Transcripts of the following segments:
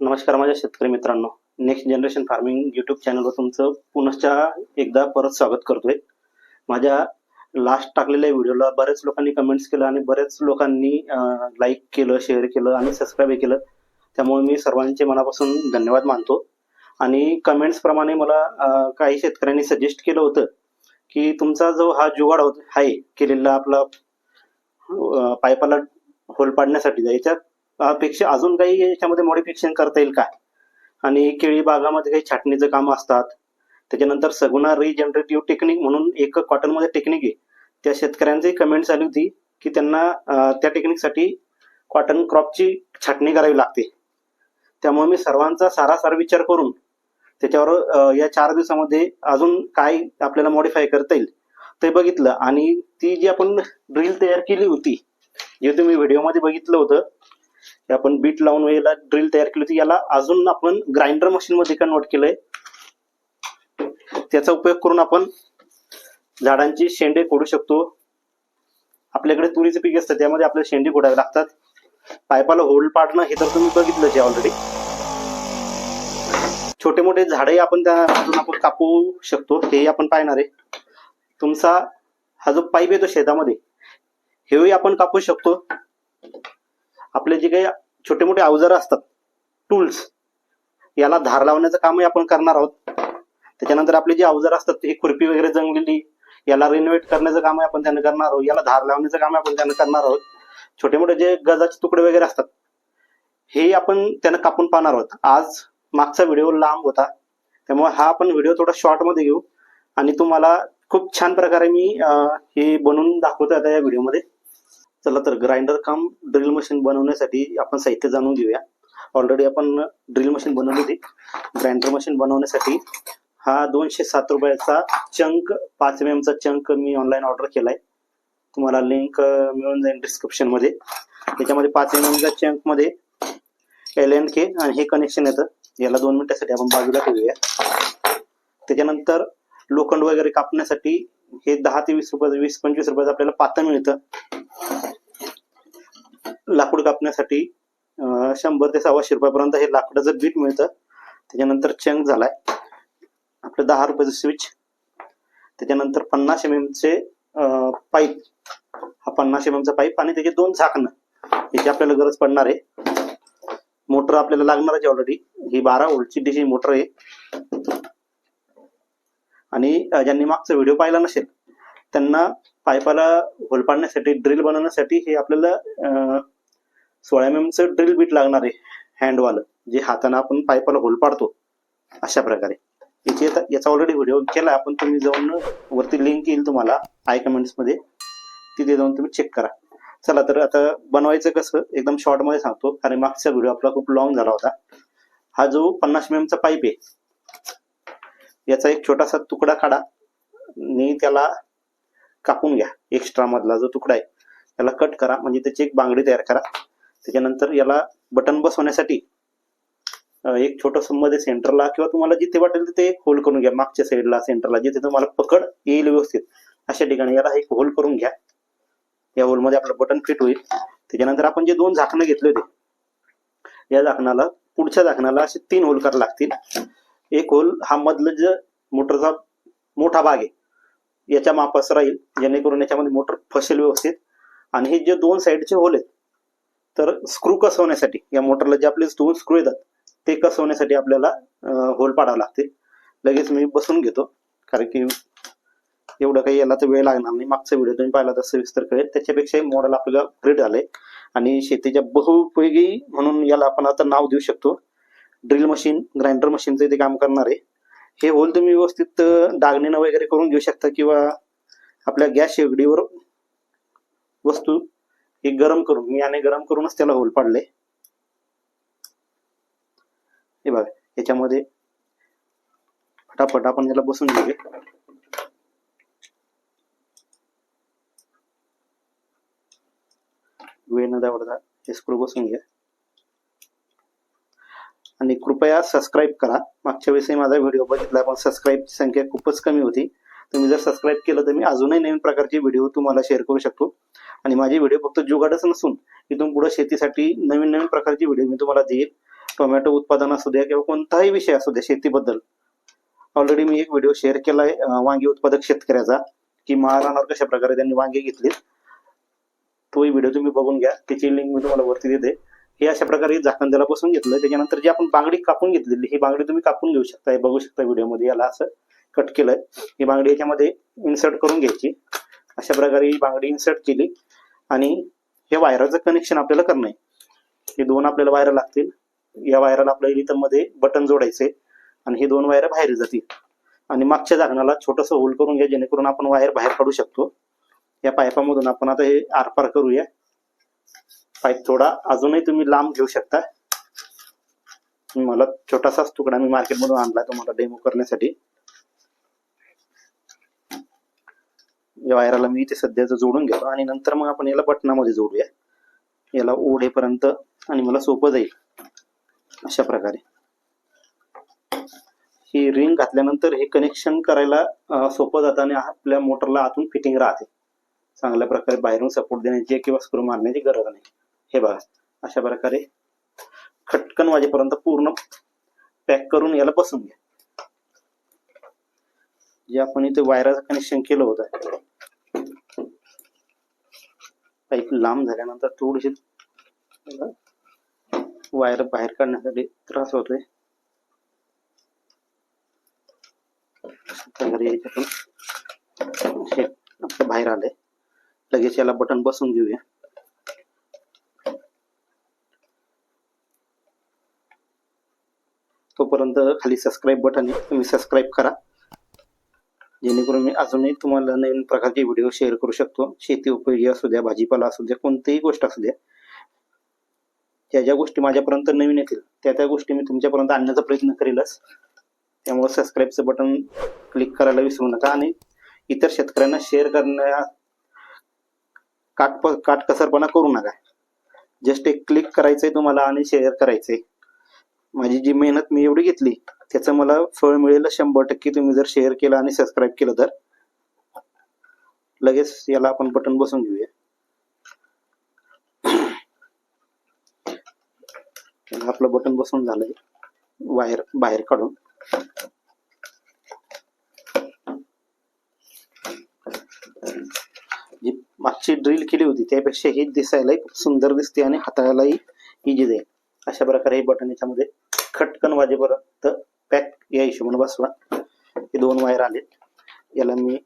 नमस्कार माझ्या शेतकरी मित्रांनो. नेक्स्ट जनरेशन फार्मिंग युट्यूब चॅनलवर तुमचं पुनश्च एकदा परत स्वागत करतोय. माझ्या लास्ट टाकलेल्या व्हिडिओला बऱ्याच लोकांनी कमेंट्स केलं आणि बऱ्याच लोकांनी लाईक केलं शेअर केलं आणि सबस्क्राईब केलं. त्यामुळे मी सर्वांचे मनापासून धन्यवाद मानतो. आणि कमेंट्स प्रमाणे मला काही शेतकऱ्यांनी सजेस्ट केलं होतं की तुमचा जो हा जुगाड होत- आहे केलेला आपला पायपाला पाईपाला होल पाडण्यासाठी याच्या पेक्षा अजून काही याच्यामध्ये मॉडिफिकेशन करता येईल काय? आणि केळी बागामध्ये काही छाटणीचं काम असतात. त्याच्यानंतर सगुणा रिजनरेटिव्ह टेक्निक म्हणून एक कॉटनमध्ये टेक्निक आहे. त्या शेतकऱ्यांची कमेंट आली होती की त्यांना त्या टेक्निकसाठी कॉटन क्रॉपची छाटणी करावी लागते. त्यामुळे मी सर्वांचा सारासार विचार करून त्याच्यावर या चार दिवसामध्ये अजून काय आपल्याला मॉडिफाय करता येईल ते बघितलं. आणि ती जी आपण ड्रिल तयार केली होती जे तुम्ही व्हिडिओमध्ये बघितलं होतं आपण बीट लावून याला ड्रिल तयार केली होती याला अजून आपण ग्राइंडर मशीन मध्ये कन्वर्ट केलंय. त्याचा उपयोग करून आपण झाडांची शेंडे फोडू शकतो. आपल्याकडे तुरीचे पीक असतं त्यामध्ये आपल्याला शेंडे फोडावे लागतात. पायपाला होल्ड पाडणं हे तर तुम्ही बघितलंच आहे ऑलरेडी छोटे मोठे झाडे आपण त्यातून आपण कापू शकतो हे आपण पाहणार आहे. तुमचा हा जो पाईप येतो शेतामध्ये हेही आपण कापू शकतो. आपले जे काही छोटे मोठे अवजार असतात टूल्स याला धार लावण्याचं कामही आपण करणार आहोत. त्याच्यानंतर आपले जे अवजार असतात ते खुरपी वगैरे जंगलेली याला रिनोव्हेट करण्याचं काम आपण त्यानं करणार आहोत. याला धार लावण्याचं काम आपण त्यानं करणार आहोत. छोटे मोठे जे गजाचे तुकडे वगैरे असतात हे आपण त्यानं कापून पाहणार आहोत. आज मागचा व्हिडिओ लांब होता. त्यामुळे हा आपण व्हिडिओ थोडा शॉर्टमध्ये घेऊ आणि तुम्हाला खूप छान प्रकारे मी हे बनवून दाखवतो आता या व्हिडिओमध्ये. चला तर ग्राइंडर काम ड्रिल मशीन बनवण्यासाठी आपण साहित्य जाणून घेऊया. ऑलरेडी आपण ड्रिल मशीन बनवली होती. ग्राइंडर मशीन बनवण्यासाठी हा दोनशे सात रुपयाचा चंक पाच एम चा चंक मी ऑनलाईन ऑर्डर केलाय. तुम्हाला लिंक मिळून जाईल डिस्क्रिप्शनमध्ये. त्याच्यामध्ये पाच एम एमच्या चंकमध्ये एल एन के आणि हे कनेक्शन येतं. याला दोन मिनिटासाठी आपण बाजूला ठेवूया. त्याच्यानंतर लोखंड वगैरे कापण्यासाठी हे दहा ते वीस रुपयाचं वीस पंचवीस रुपयाचं आपल्याला पातळ मिळतं. लाकूड कापण्यासाठी शंभर ते सव्वाशे रुपयापर्यंत हे लाकडाचं बीट मिळतं. त्याच्यानंतर चंग झालाय. आपलं दहा रुपयाचं स्विच. त्याच्यानंतर पन्नास एम एमचे पाईप. हा पन्नास एम एम चा पाईप आणि त्याचे दोन झाकणं. याची आपल्याला गरज पडणार आहे. मोटर आपल्याला लागणार आहे ऑलरेडी ही बारा वोल्टची डीसी मोटर आहे. आणि ज्यांनी मागचा व्हिडिओ पाहिला नसेल त्यांना पायपाला होल पाडण्यासाठी ड्रिल बनवण्यासाठी हे आपल्याला सोळा एम एमचं ड्रिल बीट लागणार आहे हँडवालं जे हाताने आपण पायपाला होल पाडतो अशा प्रकारे. याची याचा ऑलरेडी व्हिडिओ केला आपण तुम्ही जाऊन वरती लिंक येईल तुम्हाला आय कमेंट्समध्ये तिथे जाऊन तुम्ही चेक करा. चला तर आता बनवायचं कसं एकदम शॉर्टमध्ये सांगतो कारण मागचा व्हिडिओ आपला खूप लॉंग झाला होता. हा जो पन्नास एम एमचा पाईप आहे याचा एक छोटासा तुकडा काढा. आणि त्याला कापून घ्या. एक्स्ट्रा मधला जो तुकडा आहे त्याला कट करा. म्हणजे त्याची एक बांगडी तयार करा. त्याच्यानंतर याला बटन बसवण्यासाठी एक छोटसमध्ये सेंटरला किंवा तुम्हाला जिथे वाटेल तिथे एक होल करून घ्या. मागच्या साईडला सेंटरला जिथे तुम्हाला पकड येईल व्यवस्थित. अशा ठिकाणी याला एक होल करून घ्या. या होलमध्ये आपलं बटन फिट होईल. त्याच्यानंतर आपण जे दोन झाकणं घेतले होते या झाकणाला पुढच्या झाकणाला असे तीन होल करायला लागतील. एक होल हा मधलं जे मोटरचा मोठा भाग आहे याच्या मापास राहील जेणेकरून याच्यामध्ये मोटर फसेल व्यवस्थित. आणि हे जे दोन साईडचे होल आहेत तर स्क्रू कसवण्यासाठी या मोटरला जे आपले दोन स्क्रू येतात ते कसवण्यासाठी आपल्याला होल पाडावं लागते. लगेच मी बसून घेतो कारण की एवढं काही याला तर वेळ लागणार नाही. मागचा व्हिडिओ तुम्ही पाहिला तर सविस्तर कळेल. त्याच्यापेक्षा मॉडेल आपल्याला अपग्रेड झालंय आणि शेतीच्या बहुउपयोगी म्हणून याला आपण आता नाव देऊ शकतो. ड्रिल मशीन ग्राइंडर मशीनचं इथे काम करणार आहे. हे होल तुम्ही व्यवस्थित दागणीनं वगैरे करून घेऊ शकता किंवा आपल्या गॅस शेगडीवर वस्तू हे गरम करून मी याने गरम करूनच त्याला होल पाडले हे बघा याच्यामध्ये फटाफट आपण याला बसून घेऊया. वेळ न दावडता हे स्क्रू बसून घ्या. कृपया सबस्क्राईब करा. मागच्या वेळेसही माझा व्हिडिओ बघितला पण सबस्क्राईबची संख्या खूपच कमी होती. तुम्ही जर सबस्क्राईब केलं तर मी अजूनही नवीन प्रकारचे व्हिडिओ तुम्हाला शेअर करू शकतो. आणि माझे व्हिडिओ फक्त जुगाडच नसून इथून पुढे शेतीसाठी नवीन नवीन प्रकारचे व्हिडिओ मी तुम्हाला देईल. टोमॅटो उत्पादन असू द्या किंवा कोणताही विषय असू द्या शेतीबद्दल. ऑलरेडी मी एक व्हिडिओ शेअर केला आहे वांगी उत्पादक शेतकऱ्याचा की महाराणावर कशा प्रकारे त्यांनी वांगे घेतले. तोही व्हिडिओ तुम्ही बघून घ्या. त्याची लिंक मी तुम्हाला वरती देते. हे अशा प्रकारे झाकण त्याला बसून घेतलं. त्याच्यानंतर जी आपण बांगडी कापून घेतलेली ही बांगडी तुम्ही कापून घेऊ शकता. बघू शकता व्हिडिओमध्ये याला असं कट केलंय. ही बांगडी याच्यामध्ये इन्सर्ट करून घ्यायची. अशा प्रकारे ही बांगडी इन्सर्ट केली. आणि हे वायराचं कनेक्शन आपल्याला करणं आहे. हे दोन आपल्याला वायर लागतील. या वायराला आपल्याला इथं मध्ये बटन जोडायचे आणि हे दोन वायर बाहेर जातील. आणि मागच्या झाकणाला छोटस होल करून घ्या जेणेकरून आपण वायर बाहेर काढू शकतो. या पायपामधून आपण आता हे आरपार करूया. पाईप थोडा अजूनही तुम्ही लांब घेऊ शकता. मला छोटासाच तुकडा मी मार्केटमधून आणला तुम्हाला डेमो करण्यासाठी. या वायराला मी इथे सध्याच जोडून घेतो आणि नंतर मग आपण याला बटनामध्ये जोडूया. याला ओढेपर्यंत आणि मला सोपं जाईल अशा प्रकारे. ही रिंग घातल्यानंतर हे कनेक्शन करायला सोपं जातं आणि आपल्या मोटरला आतून फिटिंग राहते. चांगल्या प्रकारे बाहेरून सपोर्ट देण्याची किंवा स्क्रू मारण्याची गरज नाही. हे बघा अशा प्रकारे खटकन वाजेपर्यंत पूर्ण पॅक करून याला बसून घ्या. जे आपण इथे वायराचं कनेक्शन केलं होतं. पाईप लांब झाल्यानंतर थोडीशी वायर बाहेर काढण्यासाठी त्रास होतोय. याच्यातून बाहेर आलंय. लगेच याला बटन बसून घेऊया. तोपर्यंत खाली सबस्क्राईब बटन आहे. तुम्ही सबस्क्राईब करा. जेणेकरून मी अजूनही तुम्हाला नवीन प्रकारचे व्हिडिओ शेअर करू शकतो. शेती उपयोगी असू द्या भाजीपाला असू द्या कोणतीही गोष्ट असू द्या. ज्या ज्या गोष्टी माझ्यापर्यंत नवीन येतील त्या त्या गोष्टी मी तुमच्यापर्यंत आणण्याचा प्रयत्न करेलच. त्यामुळे सबस्क्राईबचं बटन क्लिक करायला विसरू नका आणि इतर शेतकऱ्यांना शेअर करण्या काट काटकसरपणा करू नका. जस्ट एक क्लिक करायचंय तुम्हाला आणि शेअर करायचंय. माझी जी मेहनत मी एवढी घेतली त्याचं मला फळ मिळेल शंभर टक्के तुम्ही जर शेअर केलं आणि सबस्क्राईब केलं तर. लगेच याला आपण बटन बसून घेऊया. आपलं बटन बसून झालंय. वायर बाहेर काढून. जी मागची ड्रिल केली होती त्यापेक्षा ही दिसायलाही खूप सुंदर दिसते आणि हाताळायलाही इजी जाईल. अशा प्रकारे हे बटन याच्यामध्ये खटकन वाजेपर्यंत पॅक या हिशोबाने बसवा. हे दोन वायर आलेत. याला मी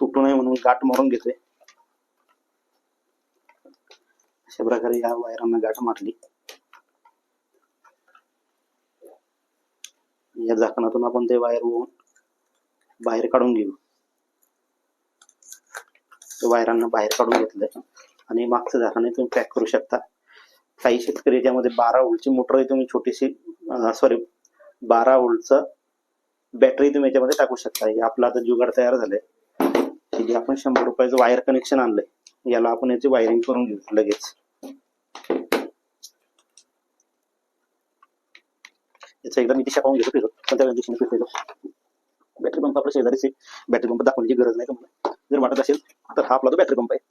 तुटू नये म्हणून गाठ मारून घेतोय. अशा प्रकारे या वायरांना गाठ मारली. या झाकणातून आपण ते वायर होऊन बाहेर काढून घेऊ. वायरांना बाहेर काढून घेतलंय. आणि मागचं झाकण तुम्ही पॅक करू शकता. काही शेतकरी याच्यामध्ये बारा वोल्टची मोटर आहे तुम्ही छोटीशी सॉरी बारा वोल्टचं बॅटरी तुम्ही याच्यामध्ये टाकू शकता. हे आपलं आता जुगाड तयार झालाय. जे आपण शंभर रुपयाचं वायर कनेक्शन आणलंय याला आपण याची वायरिंग करून घेऊ लगेच. याचा एकदा मी दिशा पाहून घेतो फिरतो पण दिशेने फिरतो बॅटरी पंप आपल्या शेजारीच आहे. बॅटरी पंप दाखवण्याची गरज नाही तुम्हाला. जर वाटत असेल तर हा आपला तो बॅटरी पंप आहे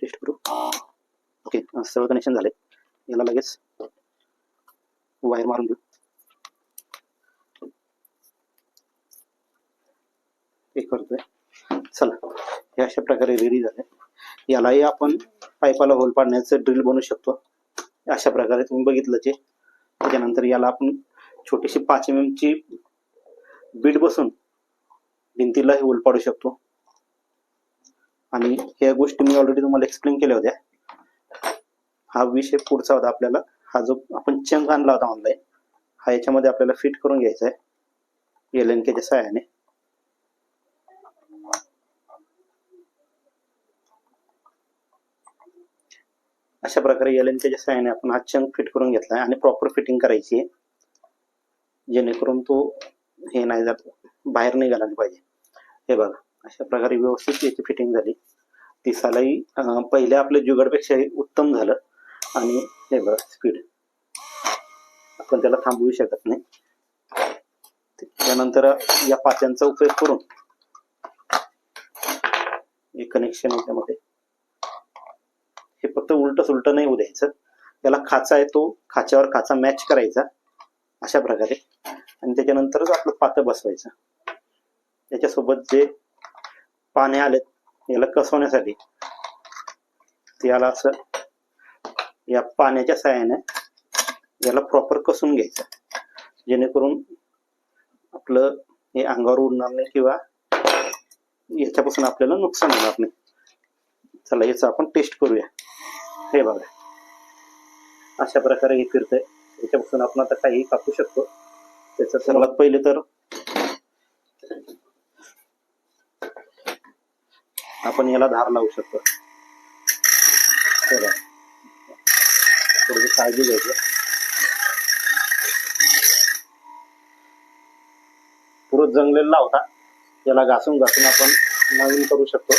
टेस्ट करू. ओके सर्व कनेक्शन झाले याला लगेच वायर मारून घेऊ हे करतोय. चला हे अशा प्रकारे रेडी झाले. यालाही आपण पाईपाला होल पाडण्याचं ड्रिल बनवू शकतो. अशा प्रकारे तुम्ही बघितलं जे. त्याच्यानंतर याला आपण छोटीशी पाच एम एमची बीट बसून भिंतीला हे होल पाडू शकतो. आणि ह्या गोष्टी मी ऑलरेडी तुम्हाला एक्सप्लेन केल्या होत्या. हा विषय पुढचा होता आपल्याला. हा जो आपण चंग आणला होता ऑनलाईन हा याच्यामध्ये आपल्याला फिट करून घ्यायचा आहे. एल एन केच्या सहाय्याने. अशा प्रकारे एल एन केच्या सहाय्याने आपण हा चंग फिट करून घेतलाय आणि प्रॉपर फिटिंग करायची आहे. जेणेकरून तो हे नाही जात बाहेर नाही घालायला पाहिजे. हे बघा. अशा प्रकारे व्यवस्थित याची फिटिंग झाली. दिसायलाही पहिल्या आपल्या जुगाडपेक्षाही उत्तम झालं. आणि हे बघा स्पीड आपण त्याला थांबवू शकत नाही. त्यानंतर या पात्यांचा उपयोग करून हे कनेक्शन याच्यामध्ये. हे फक्त उलट सुलट नाही होऊ द्यायचं. खाचा आहे तो खाच्यावर खाचा मॅच करायचा. अशा प्रकारे. आणि त्याच्यानंतरच आपलं पातं बसवायचं. त्याच्यासोबत जे पाने आलेत. याला कसवण्यासाठी. ते याला असं या पाण्याच्या साह्याने याला प्रॉपर कसून घ्यायचं. जेणेकरून आपलं हे अंगावर उडणार नाही किंवा याच्यापासून आपल्याला नुकसान होणार नाही. चला याचं आपण टेस्ट करूया. हे बघा. अशा प्रकारे हे फिरतंय. याच्यापासून आपण आता काही कापू शकतो. त्याचं सर्वात पहिले तर आपण याला धार लावू शकतो. चला. थोडीशी काळजी घ्यायची. पुरत जंगलेला होता. याला घासून घासून आपण नवीन करू शकतो.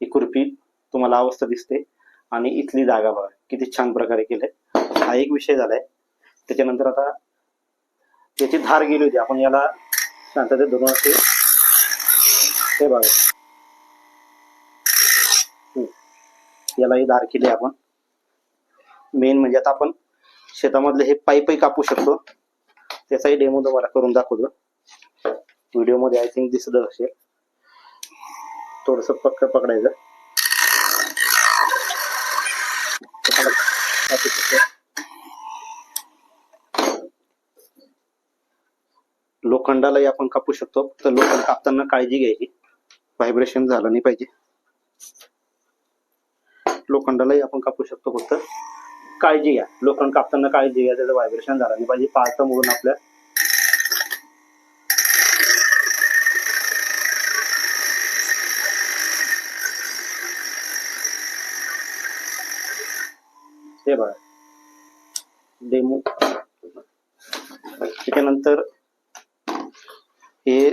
ही खुरपी तुम्हाला अवस्था दिसते. आणि इथली जागा बघा किती छान प्रकारे केलंय. हा एक विषय झालाय. त्याच्यानंतर आता याची धार गेली होती. आपण याला शांततेत धरून असते. हे बघा. यालाही धार केली आपण. मेन म्हणजे आता आपण शेतामधले हे पाईपही कापू शकतो. त्याचाही डेमो तुम्हाला करून दाखवतो. व्हिडिओमध्ये आय थिंक दिसत असेल. थोडस पक्क पकडायचं कापू शकतो. लोखंडालाही आपण कापू शकतो. तर लोखंड कापताना काळजी घ्यायची. व्हायब्रेशन झालं नाही पाहिजे. लोखंडालाही आपण कापू शकतो. फक्त काळजी घ्या. लोखंड कापताना काळजी घ्या. त्याचं व्हायब्रेशन झालं नाही पाहिजे. पाळतं मोडून आपल्या हे बघा. डेमो त्याच्यानंतर हे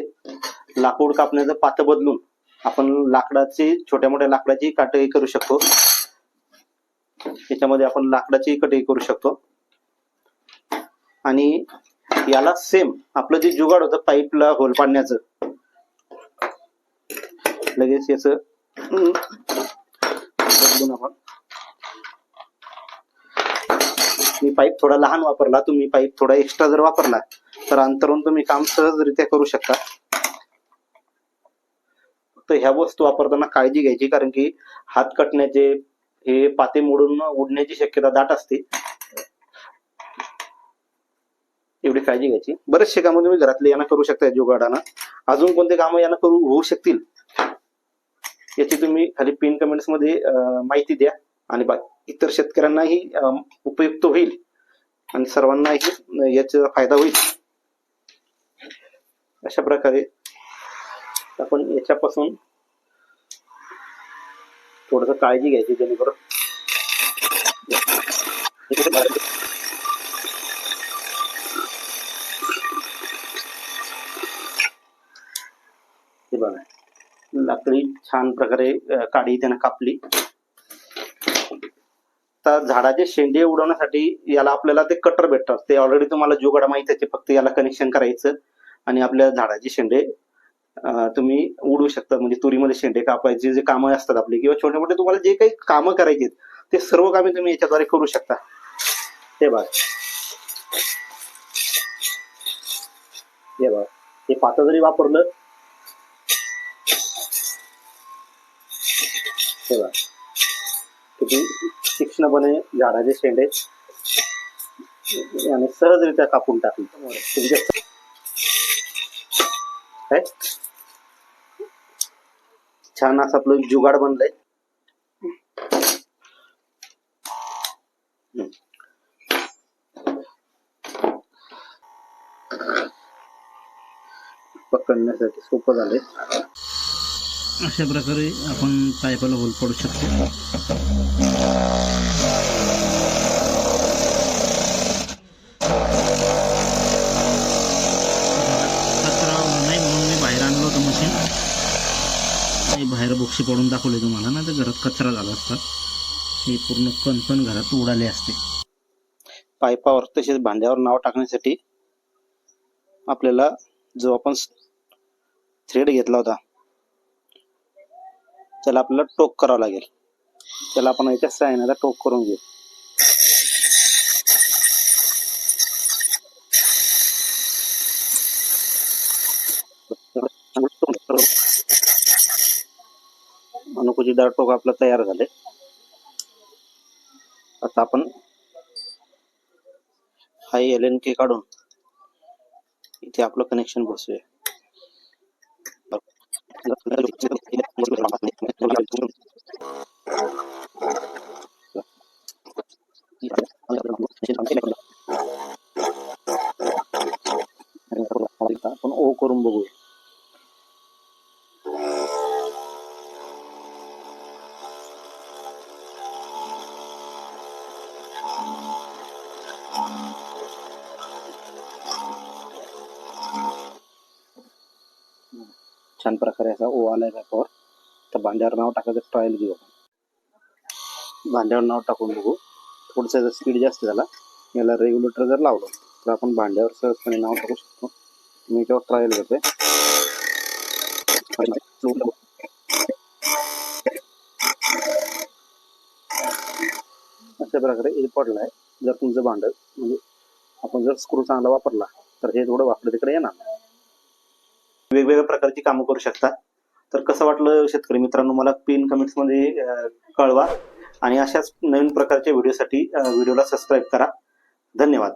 लाकूड कापण्याचं पातं बदलून आपण लाकडाची छोट्या मोठ्या लाकडाची काटई करू शकतो. त्याच्यामध्ये आपण लाकडाची कटई करू शकतो. आणि याला सेम आपलं जे जुगाड होतं पाईपला होल पाडण्याचं. लगेच याच बदलून आपण. मी पाईप थोडा लहान वापरला तुम्ही पाईप थोडा एक्स्ट्रा जर वापरला तर अंतरून तुम्ही काम सहजरित्या करू शकता. फक्त ह्या वस्तू वापरताना काळजी घ्यायची कारण की हात कटण्याचे हे पाते मोडून उडण्याची शक्यता दाट असते. एवढी काळजी घ्यायची. बरेचसे कामं तुम्ही घरातले यांना करू शकता जुगाडाना. अजून कोणते कामं यांना करू होऊ शकतील याची तुम्ही खाली पिन कमेंट्समध्ये माहिती द्या. आणि इतर शेतकऱ्यांनाही उपयुक्त होईल. आणि सर्वांनाही याचा फायदा होईल. अशा प्रकारे आपण याच्यापासून थोडस काळजी घ्यायची जेणेकरून हे बघा. लाकडी छान प्रकारे अं, काडी त्यानं कापली. आता झाडाचे शेंडे उडवण्यासाठी याला आपल्याला ते कटर भेटतात. ते ऑलरेडी तुम्हाला जुगाड माहीत आहे फक्त याला कनेक्शन करायचं. आणि आपल्या झाडाचे शेंडे तुम्ही उडवू शकता. म्हणजे तुरीमध्ये शेंडे कापायचे जे कामं असतात आपली किंवा छोटे मोठे तुम्हाला जे काही कामं करायची आहेत, ते सर्व कामे तुम्ही याच्याद्वारे करू शकता. हे बघ. हे बघ. हे पातं जरी वापरलं हे बघ. किती तीक्ष्णपणे झाडाचे शेंडे आणि सहजरित्या कापून टाकले. तुमच्या काय? छान असं आपलं जुगाड बनलंय. पकडण्यासाठी सोपं झालंय. अशा प्रकारे आपण पायपाला होल पडू शकतो कचरा होऊ नये म्हणून मी बाहेर आणलं होतं मशीन बाहेर बोक्षी पडून दाखवले तुम्हाला ना तर घरात कचरा झाला असता. हे पूर्ण कणकण घरात उडाले असते. पायपावर तसेच भांड्यावर नाव टाकण्यासाठी आपल्याला जो आपण थ्रेड घेतला होता त्याला आपल्याला टोक करावं लागेल. त्याला आपण याच्या सायनाला टोक करून घेऊ. अनुकुचीदार टोक आपलं तयार झाले. आता आपण हा एल एन के काढून इथे आपलं कनेक्शन बसूया आपण ओ करून बघूया. छान प्रकारे असा ओ आलाय पॅपावर तर भांड्यावर नाव टाकायचं ट्रायल घेऊ आपण. भांड्यावर नाव टाकून बघू. थोडंसं जर स्पीड जास्त झाला याला रेग्युलेटर जर लावलं तर आपण भांड्यावर सहजपणे नाव टाकू शकतो. मी याच्यावर ट्रायल घेतोय. अशा प्रकारे हे पडलं आहे. जर तुमचं भांडं म्हणजे आपण जर स्क्रू चांगला वापरला तर हे थोडं वापरलं तिकडे येणार नाही. वेगवेगळ्या प्रकारची कामं करू शकता. तर कसं वाटलं शेतकरी मित्रांनो? मला पिन कमेंट्समध्ये कळवा. आणि अशाच नवीन प्रकारच्या व्हिडिओसाठी व्हिडिओला सबस्क्राईब करा. धन्यवाद.